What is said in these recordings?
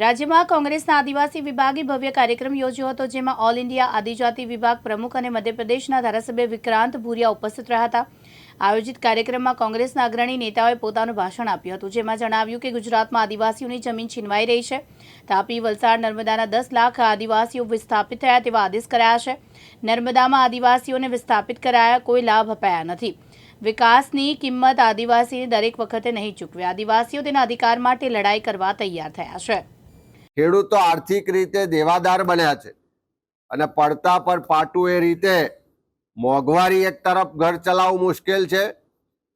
રાજ્યમાં કોંગ્રેસના આદિવાસી વિભાગે ભવ્ય કાર્યક્રમ યોજ્યો હતો, જેમાં ઓલ ઇન્ડિયા આદિજાતિ વિભાગ પ્રમુખ અને મધ્યપ્રદેશના ધારાસભ્ય વિક્રાંત ભૂરિયા ઉપસ્થિત રહ્યા હતા. આયોજિત કાર્યક્રમમાં કોંગ્રેસના અગ્રણી નેતાઓએ પોતાનું ભાષણ આપ્યું હતું, જેમાં જણાવ્યું કે ગુજરાતમાં આદિવાસીઓની જમીન છીનવાઈ રહી છે. તાપી, વલસાડ, નર્મદાના દસ લાખ આદિવાસીઓ વિસ્થાપિત થયા તેવા આદેશ કરાયા છે. નર્મદામાં આદિવાસીઓને વિસ્થાપિત કરાયા, કોઈ લાભ અપાયા નથી. વિકાસની કિંમત આદિવાસીને દરેક વખતે નહીં ચૂકવે. આદિવાસીઓ તેના અધિકાર માટે લડાઈ કરવા તૈયાર થયા છે. ખેડૂતો આર્થિક રીતે દેવાદાર બન્યા છે. અને પડતા પર પાટું એ રીતે મોંઘવારી એક તરફ ઘર ચલાવવું મુશ્કેલ છે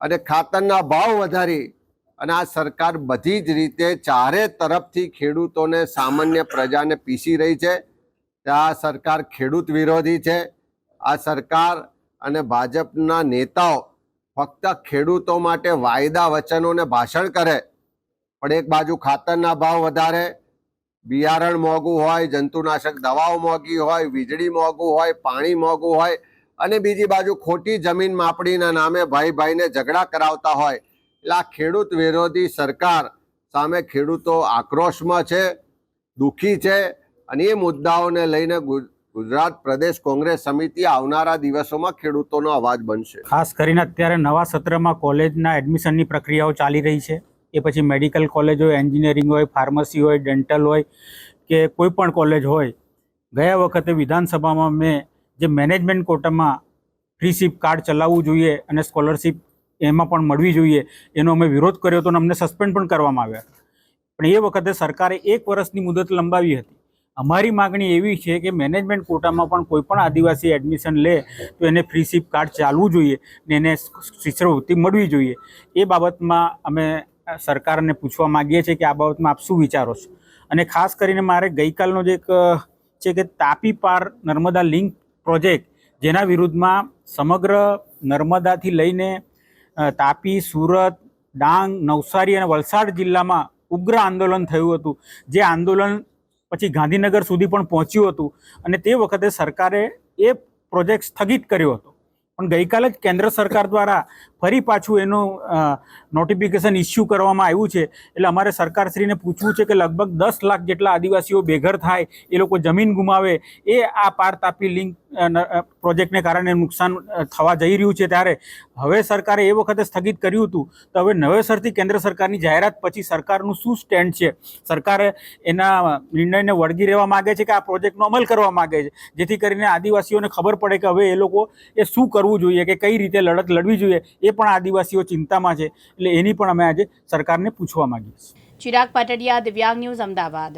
અને ખાતરના ભાવ વધારી અને આ સરકાર બધી જ રીતે ચારે તરફથી ખેડૂતોને સામાન્ય પ્રજાને પીસી રહી છે. આ સરકાર ખેડૂત વિરોધી છે. આ સરકાર અને ભાજપના નેતાઓ ફક્ત ખેડૂતો માટે વાયદા વચનોને ભાષણ કરે, પણ એક બાજુ ખાતરના ભાવ વધારે બિયારણ મોંઘું હોય, જંતુનાશક દવાઓ મોંઘી હોય, વીજળી મોંઘું હોય, પાણી મોંઘું હોય અને બીજી બાજુ ખોટી જમીન માપણીના નામે ભાઈ ભાઈને ઝઘડા કરાવતા હોય. એટલે આ ખેડૂત વિરોધી સરકાર સામે ખેડૂતો આક્રોશમાં છે, દુઃખી છે અને એ મુદ્દાઓને લઈને ગુજરાત પ્રદેશ કોંગ્રેસ સમિતિ આવનારા દિવસોમાં ખેડૂતોનો અવાજ બનશે. ખાસ કરીને અત્યારે નવા સત્રમાં કોલેજના એડમિશનની પ્રક્રિયાઓ ચાલી રહી છે. એ પછી મેડિકલ કોલેજ હોય, એન્જિનિયરિંગ હોય, ફાર્મસી હોય, ડેન્ટલ હોય કે કોઈ પણ કોલેજ હોય, ગયા વખતે વિધાનસભામાં મેં જે મેનેજમેન્ટ કોટામાં ફ્રીશીપ કાર્ડ ચલાવવું જોઈએ અને સ્કોલરશીપ એમાં પણ મળવી જોઈએ, એનો અમે વિરોધ કર્યો હતો અને અમને સસ્પેન્ડ પણ કરવામાં આવ્યા પણ એ વખતે સરકારે એક વર્ષની મુદત લંબાવી હતી. અમારી માગણી એવી છે કે મેનેજમેન્ટ કોટામાં પણ કોઈ પણ આદિવાસી એડમિશન લે, તો એને ફ્રીશીપ કાર્ડ ચાલવું જોઈએ ને એને શિષ્યવૃત્તિ મળવી જોઈએ. એ બાબતમાં અમે સરકારને પૂછવા માગીએ છીએ કે આ બાબતમાં આપ શું વિચારો છો? અને ખાસ કરીને મારે ગઈકાલનો જે એક, છે કે તાપી પાર નર્મદા લિંક પ્રોજેક્ટ, જેના વિરુદ્ધમાં સમગ્ર નર્મદાથી લઈને તાપી, સુરત, ડાંગ, નવસારી અને વલસાડ જિલ્લામાં ઉગ્ર આંદોલન થયું હતું. જે આંદોલન પછી ગાંધીનગર સુધી પણ પહોંચ્યું હતું અને તે વખતે સરકારે એ પ્રોજેક્ટ સ્થગિત કર્યો હતો. પણ ગઈકાલે જ કેન્દ્ર સરકાર દ્વારા ફરી પાછું એનું નોટિફિકેશન ઇસ્યુ કરવામાં આવ્યું છે. એટલે અમારે સરકારશ્રીને પૂછવું છે કે લગભગ દસ લાખ જેટલા આદિવાસીઓ બેઘર થાય, એ લોકો જમીન ગુમાવે, એ આ પાર તાપી લિંક પ્રોજેક્ટને કારણે નુકસાન થવા જઈ રહ્યું છે ત્યારે. હવે સરકારે એ વખતે સ્થગિત કર્યું હતું. તો હવે નવેસરથી કેન્દ્ર સરકારની જાહેરાત પછી સરકારનું શું સ્ટેન્ડ છે? સરકારે એના નિર્ણયને વળગી રહેવા માગે છે કે આ પ્રોજેક્ટનો અમલ કરવા માગે છે? જેથી કરીને આદિવાસીઓને ખબર પડે કે હવે એ લોકો એ શું કરવું જોઈએ, કે કઈ રીતે લડત લડવી જોઈએ, એ પણ આદિવાસીઓ ચિંતામાં છે, એટલે એની પણ અમે આજે સરકારને પૂછવા માંગીએ છીએ. ચિરાગ પાટડિયા, દિવ્યાંગ ન્યૂઝ, અમદાવાદ.